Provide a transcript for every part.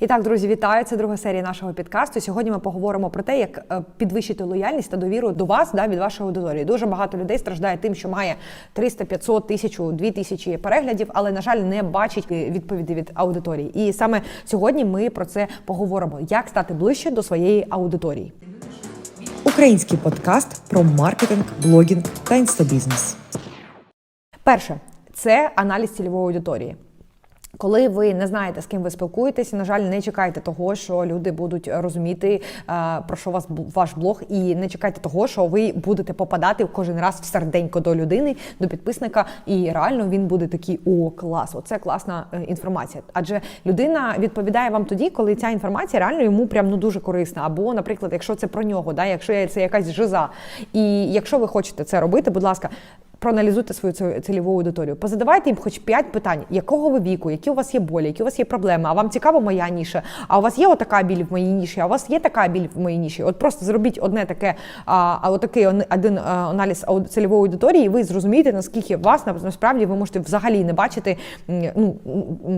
І так, друзі, вітаю! Це друга серія нашого підкасту. Сьогодні ми поговоримо про те, як е, підвищити лояльність та довіру до вас да, від вашої аудиторії. Дуже багато людей страждає тим, що має 300, 500, 1000, 2000 переглядів, але на жаль, не бачить е, відповіді від аудиторії. І саме сьогодні ми про це поговоримо: як стати ближче до своєї аудиторії. Український подкаст про маркетинг, блогінг та інстабізнес. Перше це аналіз цільової аудиторії. Коли ви не знаєте, з ким ви спілкуєтеся, на жаль, не чекайте того, що люди будуть розуміти, е, про що вас ваш блог, і не чекайте того, що ви будете попадати кожен раз в серденько до людини, до підписника, і реально він буде такий о, клас, оце класна е, інформація. Адже людина відповідає вам тоді, коли ця інформація реально йому прям ну дуже корисна. Або, наприклад, якщо це про нього, да, якщо це якась жиза. І якщо ви хочете це робити, будь ласка. Проаналізуйте свою цільову аудиторію, позадавайте їм хоч 5 питань, якого ви віку, які у вас є болі, які у вас є проблеми. А вам цікава моя ніша? А у вас є отака біль в моїй ніші? А у вас є така біль в моїй ніші? От просто зробіть одне таке, а, отакий один аналіз цільової аудиторії, і ви зрозумієте, наскільки вас насправді ви можете взагалі не бачити ну,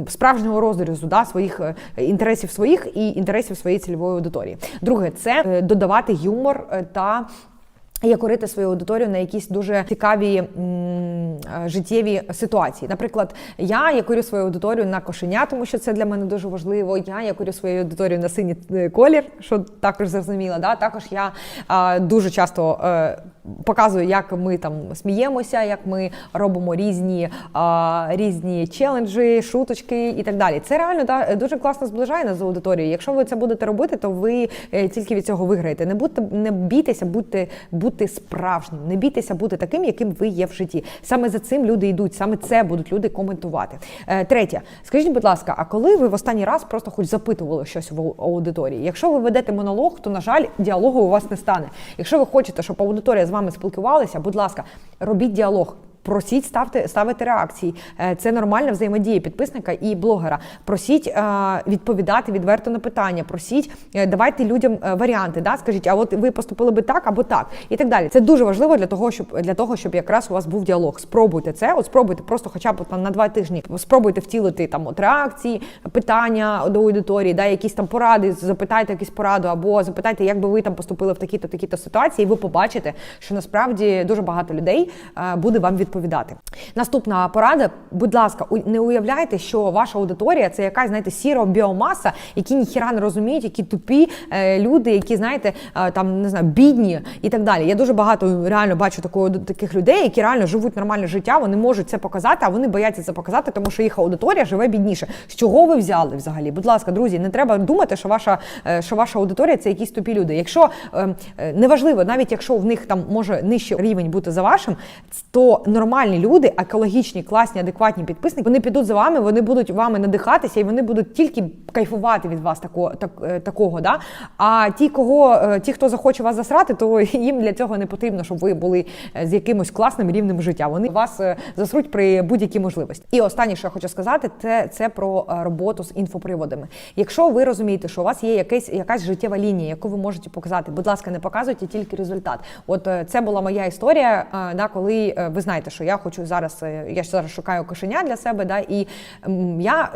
справжнього розрізу да, своїх е, інтересів своїх і інтересів своєї цільової аудиторії. Друге, це е, додавати юмор е, та. Якорити свою аудиторію на якісь дуже цікаві м, життєві ситуації. Наприклад, я якорю свою аудиторію на кошеня, тому що це для мене дуже важливо. Я якорю свою аудиторію на синій колір, що також зрозуміло. Да? Також я а, дуже часто. А, Показую, як ми там сміємося, як ми робимо різні а, різні челенджі, шуточки і так далі. Це реально да, дуже класно зближає нас з аудиторією. Якщо ви це будете робити, то ви е, тільки від цього виграєте. Не будьте, не бійтеся, будьте бути справжнім, не бійтеся бути таким, яким ви є в житті. Саме за цим люди йдуть, саме це будуть люди коментувати. Е, третє, скажіть, будь ласка, а коли ви в останній раз просто хоч запитували щось в аудиторії? Якщо ви ведете монолог, то на жаль, діалогу у вас не стане. Якщо ви хочете, щоб аудиторія з вами спілкувалася, будь ласка, робіть діалог. Просіть ставте ставити реакції. Е, це нормальна взаємодія підписника і блогера. Просіть е, відповідати відверто на питання. Просіть, е, давайте людям варіанти. Да? Скажіть, а от ви поступили би так або так, і так далі. Це дуже важливо для того, щоб для того, щоб якраз у вас був діалог. Спробуйте це. От спробуйте просто, хоча б там на два тижні. Спробуйте втілити там от реакції, питання до аудиторії, да, якісь там поради, запитайте якісь пораду, або запитайте, як би ви там поступили в такі-то такі-то ситуації, і ви побачите, що насправді дуже багато людей буде вам відповідати відповідати. Наступна порада, будь ласка, не уявляйте, що ваша аудиторія це якась, знаєте, сіра біомаса, які ніхіра не розуміють, які тупі е, люди, які, знаєте, е, там не знаю, бідні і так далі. Я дуже багато реально бачу такого, таких людей, які реально живуть нормальне життя, вони можуть це показати, а вони бояться це показати, тому що їх аудиторія живе бідніше. З чого ви взяли взагалі? Будь ласка, друзі, не треба думати, що ваша е, що ваша аудиторія це якісь тупі люди. Якщо ем, неважливо, навіть якщо в них там може нижчий рівень бути за вашим, то нормальні люди, екологічні, класні, адекватні підписники, вони підуть за вами, вони будуть вами надихатися, і вони будуть тільки кайфувати від вас такого. Так, е, такого да? А ті, кого е, ті, хто захоче вас засрати, то їм для цього не потрібно, щоб ви були е, з якимось класним рівнем життя. Вони вас засруть при будь-якій можливості. І останнє, що я хочу сказати, це це про роботу з інфоприводами. Якщо ви розумієте, що у вас є якась якась життєва лінія, яку ви можете показати, будь ласка, не показуйте тільки результат. От це була моя історія, да, коли ви знаєте, що я хочу зараз. Я ж зараз шукаю кошеня для себе, да, і я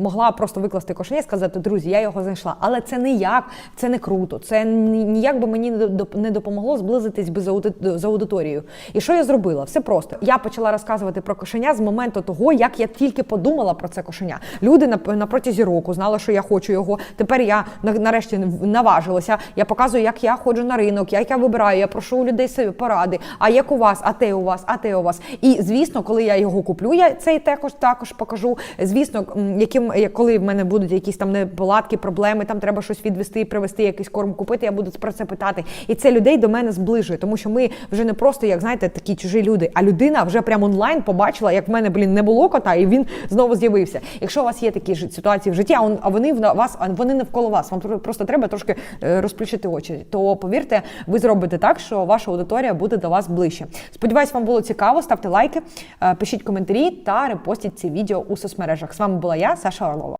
могла просто викласти кошеня і сказати, друзі, я його знайшла. Але це не як, це не круто. Це ніяк би мені не допомогло зблизитись би з аудиторією. І що я зробила? Все просто. Я почала розказувати про кошеня з моменту того, як я тільки подумала про це кошеня. Люди на, протязі року знали, що я хочу його. Тепер я нарешті наважилася. Я показую, як я ходжу на ринок, як я вибираю, я прошу у людей поради. А як у вас, а те у вас, а те у вас. І звісно, коли я його куплю, я цей також також покажу. Звісно, яким коли в мене будуть якісь там неполадки, проблеми, там треба щось відвести, привезти, якийсь корм купити. Я буду про це питати. І це людей до мене зближує, тому що ми вже не просто, як знаєте, такі чужі люди, а людина вже прямо онлайн побачила, як в мене блін не було кота, і він знову з'явився. Якщо у вас є такі ситуації в житті, а вони в вас, а вони навколо вас. Вам просто треба трошки е, розплющити очі. То повірте, ви зробите так, що ваша аудиторія буде до вас ближче. Сподіваюсь, вам було цікаво. Ставте лайки, е, пишіть коментарі та репостіть ці відео у соцмережах. З вами була я, Саша Орлова.